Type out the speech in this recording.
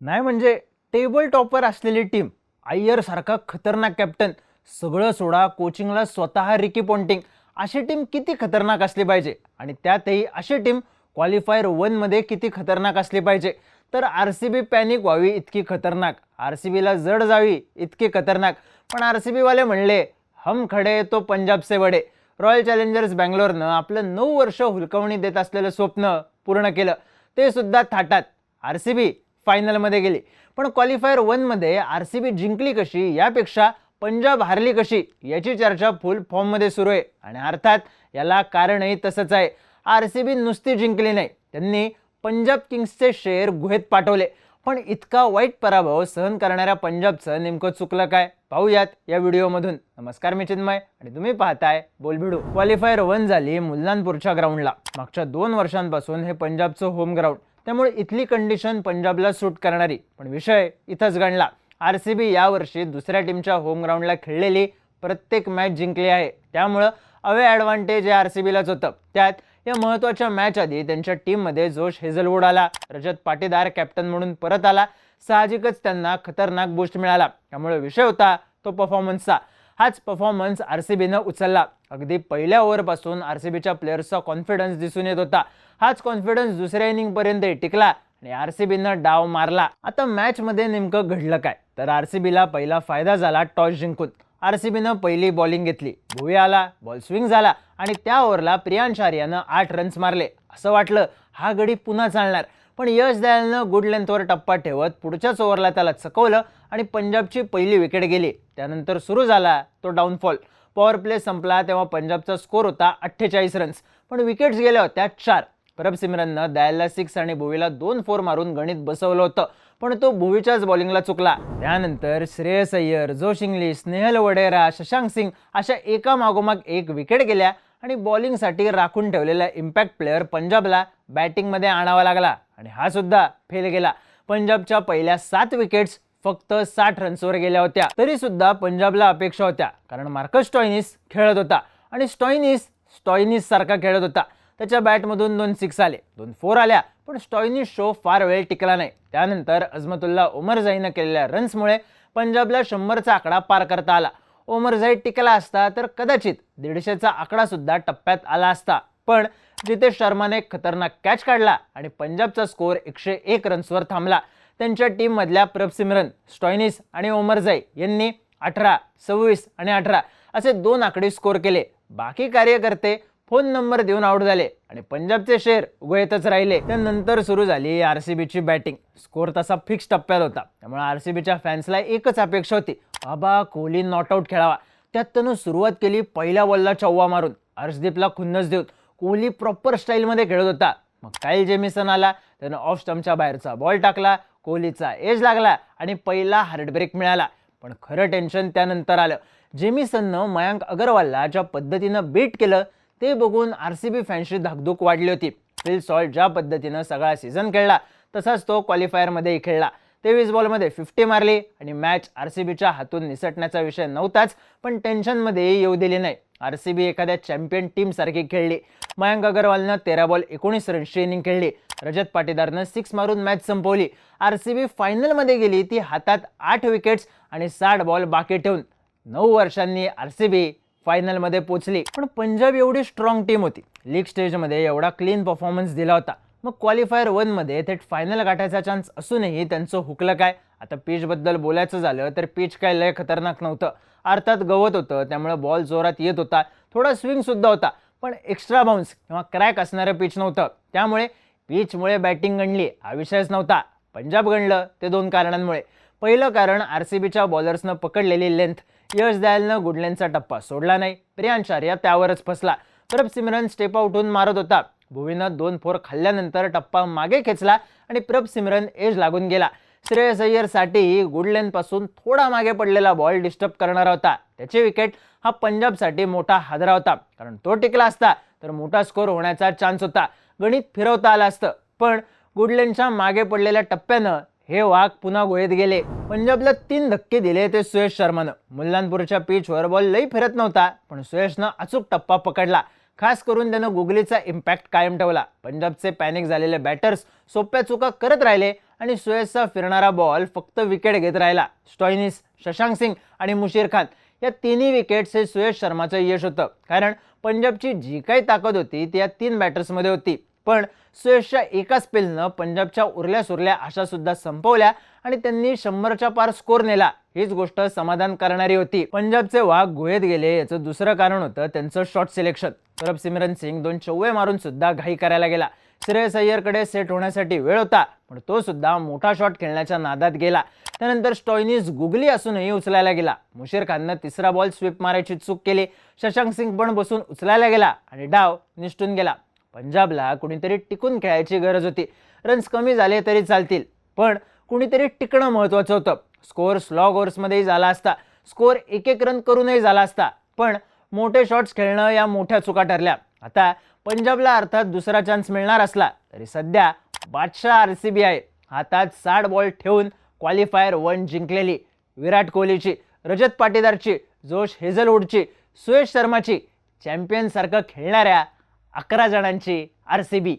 नाही म्हणजे table topper असलेली टीम अय्यरसारखा खतरनाक कॅप्टन सगळं सोडा कोचिंगला स्वतः रिकी पॉन्टिंग अशी टीम किती खतरनाक असली पाहिजे? आणि त्यातही अशी टीम क्वालिफायर वनमध्ये किती खतरनाक असली पाहिजे? तर आर सी बी पॅनिक व्हावी इतकी खतरनाक आर सी बीला जड जावी इतकी खतरनाक. पण आर सी बीवाले म्हणले हम खडे तो पंजाब से रॉयल चॅलेंजर्स बँगलोरनं आपलं नऊ वर्ष हुलकवणी देत असलेलं स्वप्न पूर्ण केलं. ते सुद्धा थाटात. आर सी बी फायनलमध्ये गेली. पण क्वालिफायर वनमध्ये आर सी बी जिंकली कशी? यापेक्षा पंजाब हारली कशी? याची चर्चा फुल फॉर्ममध्ये सुरू आहे. आणि अर्थात याला कारणही तसंच आहे. आर सी बी नुसती जिंकली नाही. त्यांनी पंजाब किंग्सचे शेअर गुहेत पाठवले. पण इतका वाईट पराभव सहन करणाऱ्या पंजाबचं नेमकं चुकलं काय? पाहूयात या व्हिडिओमधून. नमस्कार मी चिन्मय. आणि तुम्ही पाहताय बोलभिडू क्वालिफायर वन झाली मुल्लानपूरच्या ग्राउंडला मागच्या दोन वर्षांपासून हे पंजाबचं होम ग्राउंड त्यामुळे इथली कंडिशन पंजाबला सूट करणारी. पण विषय इथंच गणला आर सी बी यावर्षी दुसऱ्या टीमच्या होम ग्राउंडला खेळलेली प्रत्येक मॅच जिंकली आहे. त्यामुळं अवे ॲडव्हान्टेज हे आर सी बीलाच होतं. त्यात या महत्त्वाच्या मॅच आधी त्यांच्या टीममध्ये जोश हेझलवूड आला. रजत पाटीदार कॅप्टन म्हणून परत आला. साहजिकच त्यांना खतरनाक बूस्ट मिळाला. त्यामुळे विषय होता तो परफॉर्मन्सचा हाच परफॉर्मन्स आर सी बीनं उचलला. अगदी पहिल्या ओव्हरपासून आर सी बीच्या प्लेयर्सचा कॉन्फिडन्स दिसून येत होता. हाच कॉन्फिडन्स दुसऱ्या इनिंगपर्यंत टिकला आणि आर सी बीनं डाव मारला. आता मॅचमध्ये नेमकं घडलं काय? तर आर सी बीला पहिला फायदा झाला टॉस जिंकून. आर सी बीनं पहिली बॉलिंग घेतली. भुवी आला बॉल स्विंग झाला आणि त्या ओव्हरला प्रियांश आर्यानं आठ रन्स मारले. असं वाटलं हा गडी पुन्हा चालणार. पण यश दयालनं गुड लेंथवर टप्पा ठेवत पुढच्याच ओव्हरला त्याला चकवलं आणि पंजाबची पहिली विकेट गेली. त्यानंतर सुरू झाला तो डाऊनफॉल पॉवर प्ले संपला तेव्हा पंजाबचा स्कोर होता अठ्ठेचाळीस रन्स पण विकेट्स गेल्या होत्या चार. परब सिमरननं दयालला सिक्स आणि भुवीला दोन फोर मारून गणित बसवलं होतं. पण तो भुवीच्याच बॉलिंगला चुकला. त्यानंतर श्रेयस अय्यर जोश इंग्लिश स्नेहल वडेरा शशांक सिंग अशा एका मागोमाग एक विकेट गेल्या आणि बॉलिंगसाठी राखून ठेवलेला इम्पॅक्ट प्लेअर पंजाबला बॅटिंगमध्ये आणावा लागला. आणि हा सुद्धा फेल गेला. पंजाबच्या पहिल्या सात विकेट्स फक्त साठ रन्सवर गेल्या होत्या. तरी सुद्धा पंजाबला अपेक्षा होत्या. कारण मार्कस स्टॉयनिस खेळत होता. आणि स्टॉयनिस स्टॉयनिस सारखा खेळत होता. त्याच्या बॅटमधून दोन सिक्स आले. दोन फोर आल्या पण स्टॉईनी शो फार वेळ टिकला नाही. त्यानंतर अजमतुल्ला ओमरझाईनं केलेल्या रन्समुळे पंजाबला शंभरचा आकडा पार करता आला. ओमरझाई टिकला असता तर कदाचित दीडशेचा आकडासुद्धा टप्प्यात आला असता. पण जितेश शर्माने खतरनाक कॅच काढला आणि पंजाबचा स्कोअर एकशे एक रन्सवर थांबला. त्यांच्या टीममधल्या प्रभसिमरन स्टॉयनिस आणि ओमरझाई यांनी अठरा सव्वीस आणि अठरा असे दोन आकडे स्कोअर केले. बाकी कार्यकर्ते फोन नंबर देऊन आउट झाले आणि पंजाबचे शेअर उगळतच राहिले. त्यानंतर सुरू झाली आर सी बीची बॅटिंग. स्कोअर तसा फिक्स टप्प्यात होता. त्यामुळे आर सी बीच्या फॅन्सला एकच अपेक्षा होती. बाबा कोहली नॉट आऊट खेळावा. त्यात त्यानं सुरुवात केली पहिल्या बॉलला चव्वा मारून. हर्षदीपला खुन्नस देऊन. कोहली प्रॉपर स्टाईलमध्ये खेळत होता. मग काईल जेमिसन आला. त्यानं ऑफ स्टम्पच्या बाहेरचा बॉल टाकला. कोहलीचा एज लागला आणि पहिला हार्डब्रेक मिळाला. पण खरं टेन्शन त्यानंतर आलं. जेमिसननं मयांक अगरवालला ज्या पद्धतीनं बीट केलं ते बघून आर सी बी फॅन्सची धाकधूक वाढली होती. फिल सॉल्ट ज्या पद्धतीनं सगळा सीझन खेळला तसाच तो क्वालिफायरमध्येही खेळला. तेवीस बॉलमध्ये फिफ्टी मारली आणि मॅच आर सी बीच्या हातून निसटण्याचा विषय नव्हताच पण टेन्शनमध्येही येऊ दिली नाही. आर सी बी एखाद्या चॅम्पियन टीमसारखी खेळली. मयांक अगरवालनं तेरा बॉल एकोणीस रनची इनिंग खेळली. रजत पाटीदारनं सिक्स मारून मॅच संपवली. आर सी बी फायनलमध्ये गेली ती हातात आठ विकेट्स आणि साठ बॉल बाकी ठेवून नऊ वर्षांनी आर सी बी फायनलमध्ये पोचली पण पंजाब एवढी स्ट्रॉंग टीम होती. लीग स्टेजमध्ये एवढा क्लीन परफॉर्मन्स दिला होता. मग क्वालिफायर वनमध्ये थेट फायनल गाठायचा चान्स असूनही त्यांचं हुकलं काय? आता पिचबद्दल बोलायचं झालं तर पिच काय लय खतरनाक नव्हतं. अर्थात गवत होतं त्यामुळे बॉल जोरात येत होता. थोडा स्विंगसुद्धा होता पण एक्स्ट्रा बाउन्स किंवा क्रॅक असणारं पिच नव्हतं. त्यामुळे पिचमुळे बॅटिंग गणली हा विषयच नव्हता. पंजाब गणलं ते दोन कारणांमुळे. पहिलं कारण आर सी बीच्या बॉलर्सनं पकडलेली लेंथ यश दयालनं गुडलेनचा टप्पा सोडला नाही. प्रियांश आर्या त्यावरच फसला. परब सिमरन स्टेप आउटहून मारत होता. भुवीनं दोन फोर खाल्ल्यानंतर टप्पा मागे खेचला आणि प्रभ सिमरन एज लागून गेला. श्रेयस अय्यरसाठी गुडलेनपासून थोडा मागे पडलेला बॉल डिस्टर्ब करणारा होता. त्याची विकेट हा पंजाबसाठी मोठा हादरा होता. कारण तो टिकला असता तर मोठा स्कोर होण्याचा चान्स होता. गणित फिरवता आलं असतं. पण गुडलेनच्या मागे पडलेल्या टप्प्यानं हे वाघ पुन्हा गोळीत गेले. पंजाबला तीन धक्के दिले ते सुयश शर्मानं. मुल्लानपूरच्या पिचवर बॉल लई फिरत नव्हता पण सुयशनं अचूक टप्पा पकडला. खास करून त्यानं गुगलीचा इम्पॅक्ट कायम ठेवला. पंजाबचे पॅनिक झालेले बॅटर्स सोप्या चुका करत राहिले आणि सुयशचा फिरणारा बॉल फक्त विकेट घेत राहिला. स्टॉयनिस शशांक सिंग आणि मुशीर खान या तिन्ही विकेट्स हे सुयश शर्माचं यश होतं. कारण पंजाबची जी काही ताकद होती ती या तीन बॅटर्समध्ये होती. पण सुयशच्या एका स्पेलनं पंजाबच्या उरल्या सुरल्या आशा सुद्धा संपवल्या आणि त्यांनी शंभरच्या पार स्कोर नेला. हीच गोष्ट समाधान करणारी होती. पंजाबचे वाघ गुहेत गेले याचं दुसरं कारण होतं त्यांचं शॉट सिलेक्शन तरब सिमरन सिंग दोन चौवे मारून सुद्धा घाई करायला गेला. श्रेयस अय्यरकडे सेट होण्यासाठी वेळ होता पण तो सुद्धा मोठा शॉट खेळण्याच्या नादात गेला. त्यानंतर स्टॉयनीज गुगली असूनही उचलायला गेला. मुशीर खाननं तिसरा बॉल स्वीप मारायची चूक केली. शशांक सिंग पण बसून उचलायला गेला आणि डाव निष्ठून गेला. पंजाबला कुणीतरी टिकून खेळायची गरज होती. रन्स कमी झाले तरी चालतील पण कुणीतरी टिकणं महत्त्वाचं होतं. स्कोअर स्लॉग ओव्हर्समध्येही झाला असता. स्कोअर एक एक रन करूनही झाला असता. पण मोठे शॉट्स खेळणं या मोठ्या चुका ठरल्या. आता पंजाबला अर्थात दुसरा चान्स मिळणार असला तरी सध्या बादशाह आर सी बी आहे. हातात साठ बॉल ठेवून क्वालिफायर वन जिंकलेली विराट कोहलीची रजत पाटीदारची जोश हेझलवूडची सुयश शर्माची चॅम्पियनसारखं खेळणाऱ्या अकरा जणांची आर सी बी.